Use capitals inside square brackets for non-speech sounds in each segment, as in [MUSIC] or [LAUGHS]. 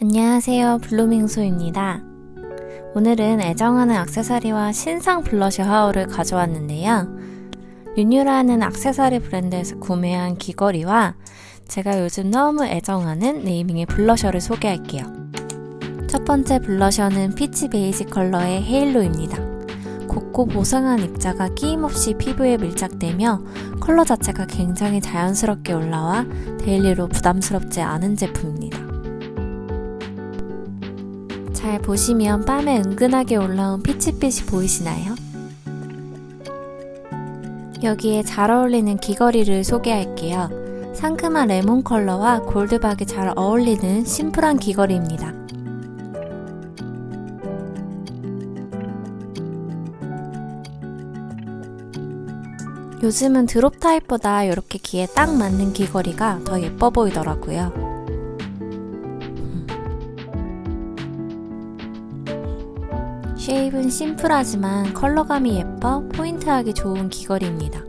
안녕하세요. 블루밍소입니다. 오늘은 애정하는 액세서리와 신상 블러셔 하울을 가져왔는데요. 뉴뉴라는 액세서리 브랜드에서 구매한 귀걸이와 제가 요즘 너무 애정하는 네이밍의 블러셔를 소개할게요. 첫 번째 블러셔는 피치 베이지 컬러의 헤일로입니다. 곱고 보송한 입자가 끼임없이 피부에 밀착되며 컬러 자체가 굉장히 자연스럽게 올라와 데일리로 부담스럽지 않은 제품입니다. 잘 보시면 뺨에 은근하게 올라온 피치빛이 보이시나요? 여기에 잘 어울리는 귀걸이를 소개할게요. 상큼한 레몬 컬러와 골드박이 잘 어울리는 심플한 귀걸이입니다. 요즘은 드롭 타입보다 이렇게 귀에 딱 맞는 귀걸이가 더 예뻐 보이더라고요. 쉐입은 심플하지만 컬러감이 예뻐 포인트하기 좋은 귀걸이입니다.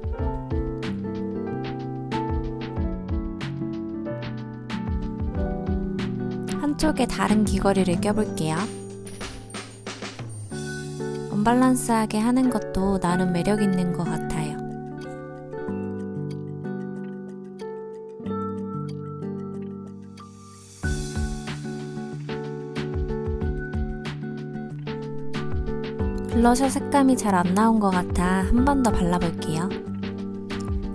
한쪽에 다른 귀걸이를 껴볼게요. 언밸런스하게 하는 것도 나름 매력 있는 것 같아요. 블러셔 색감이 잘 안 나온 것 같아 한 번 더 발라볼게요.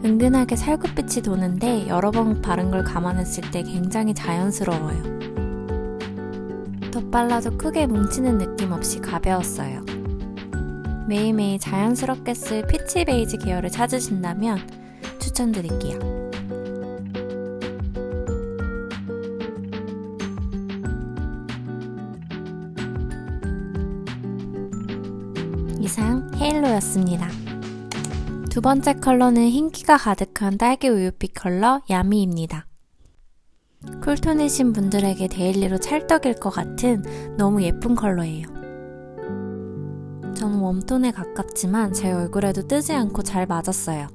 은근하게 살구빛이 도는데 여러 번 바른 걸 감안했을 때 굉장히 자연스러워요. 덧발라도 크게 뭉치는 느낌 없이 가벼웠어요. 매일매일 자연스럽게 쓸 피치 베이지 계열을 찾으신다면 추천드릴게요. 이상 헤일로였습니다. 두 번째 컬러는 흰기가 가득한 딸기 우유빛 컬러 야미입니다. 쿨톤이신 분들에게 데일리로 찰떡일 것 같은 너무 예쁜 컬러예요. 저는 웜톤에 가깝지만 제 얼굴에도 뜨지 않고 잘 맞았어요.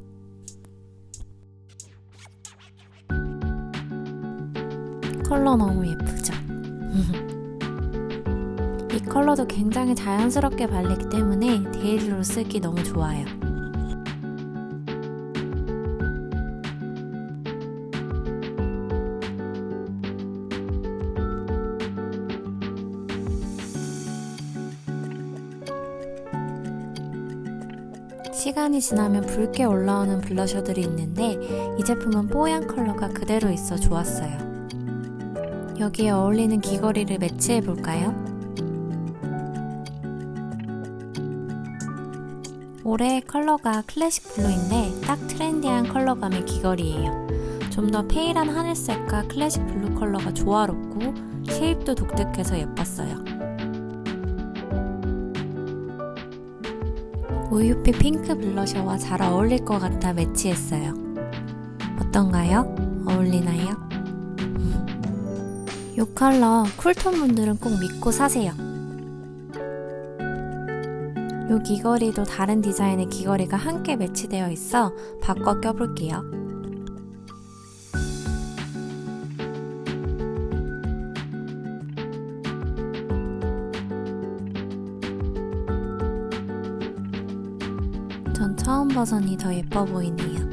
컬러 너무 예쁘죠? [LAUGHS] 이 컬러도 굉장히 자연스럽게 발리기 때문에 데일리로 쓰기 너무 좋아요. 시간이 지나면 붉게 올라오는 블러셔들이 있는데 이 제품은 뽀얀 컬러가 그대로 있어 좋았어요. 여기에 어울리는 귀걸이를 매치해 볼까요? 올해의 컬러가 클래식 블루인데 딱 트렌디한 컬러감의 귀걸이에요. 좀 더 페일한 하늘색과 클래식 블루 컬러가 조화롭고 쉐입도 독특해서 예뻤어요. 우유빛 핑크 블러셔와 잘 어울릴 것 같아 매치했어요. 어떤가요? 어울리나요? [LAUGHS] 이 컬러 쿨톤 분들은 꼭 믿고 사세요. 이 귀걸이도 다른 디자인의 귀걸이가 함께 매치되어 있어 바꿔 껴볼게요. 전 처음 버전이 더 예뻐 보이네요.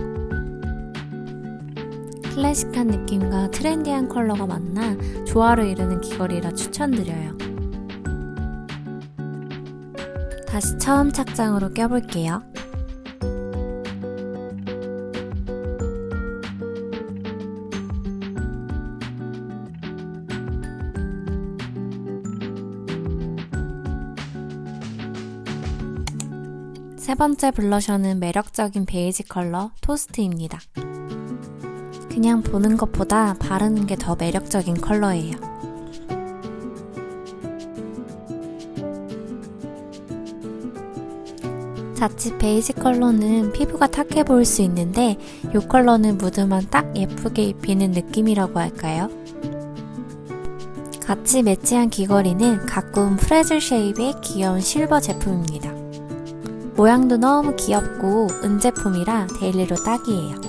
클래식한 느낌과 트렌디한 컬러가 만나 조화를 이루는 귀걸이라 추천드려요. 다시 처음 착장으로 껴볼게요. 세 번째 블러셔는 매력적인 베이지 컬러 토스트입니다. 그냥 보는 것보다 바르는 게 더 매력적인 컬러예요. 자칫 베이지 컬러는 피부가 탁해 보일 수 있는데 이 컬러는 무드만 딱 예쁘게 입히는 느낌이라고 할까요? 같이 매치한 귀걸이는 가꾸운 프레즐 쉐입의 귀여운 실버 제품입니다. 모양도 너무 귀엽고 은제품이라 데일리로 딱이에요.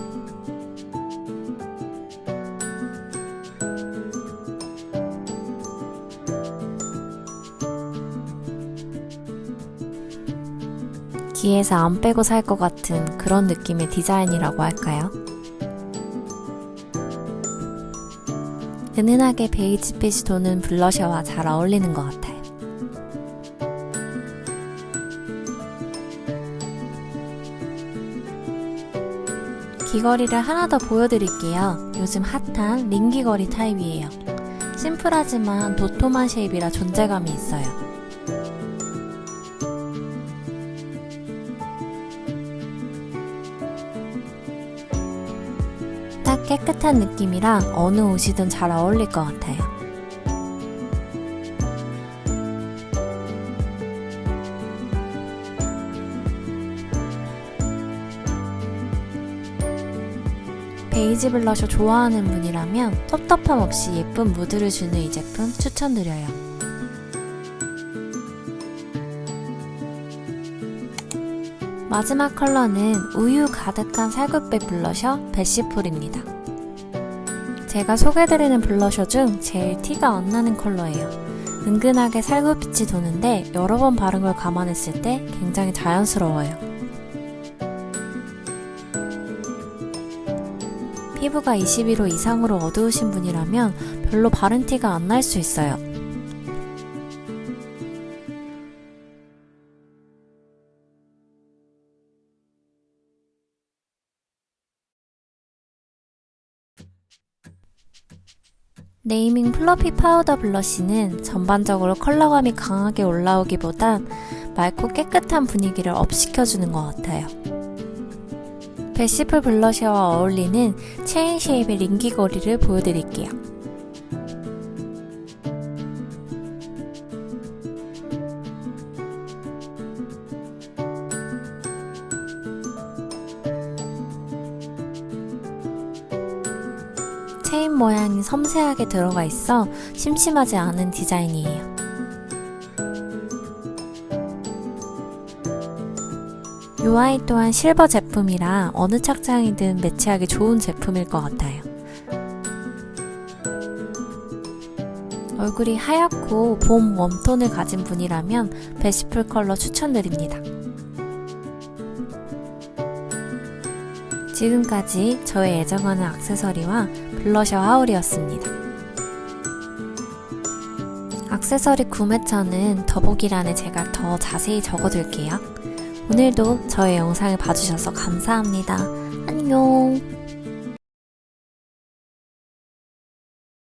귀에서 안 빼고 살 것 같은 그런 느낌의 디자인이라고 할까요? 은은하게 베이지빛이 도는 블러셔와 잘 어울리는 것 같아요. 귀걸이를 하나 더 보여드릴게요. 요즘 핫한 링 귀걸이 타입이에요. 심플하지만 도톰한 쉐입이라 존재감이 있어요. 깨끗한 느낌이라 어느 옷이든 잘 어울릴 것 같아요. 베이지 블러셔 좋아하는 분이라면 텁텁함 없이 예쁜 무드를 주는 이 제품 추천드려요. 마지막 컬러는 우유 가득한 살구빛 블러셔 베시풀입니다. 제가 소개드리는 블러셔 중 제일 티가 안 나는 컬러예요. 은근하게 살구빛이 도는데 여러 번 바른 걸 감안했을 때 굉장히 자연스러워요. 피부가 21호 이상으로 어두우신 분이라면 별로 바른 티가 안 날 수 있어요. 네이밍 플러피 파우더 블러쉬는 전반적으로 컬러감이 강하게 올라오기보단 맑고 깨끗한 분위기를 업시켜주는 것 같아요. 베시풀 블러셔와 어울리는 체인 쉐입의 링 귀걸이를 보여드릴게요. 체인 모양이 섬세하게 들어가 있어 심심하지 않은 디자인이에요. 이 아이 또한 실버 제품이라 어느 착장이든 매치하기 좋은 제품일 것 같아요. 얼굴이 하얗고 봄 웜톤을 가진 분이라면 베시풀 컬러 추천드립니다. 지금까지 저의 애정하는 액세서리와 블 러셔 하울이었습니다. 액세서리 구매처는 더보기란에 제가 더 자세히 적어둘게요. 오늘도 저의 영상을 봐주셔서 감사합니다. 안녕!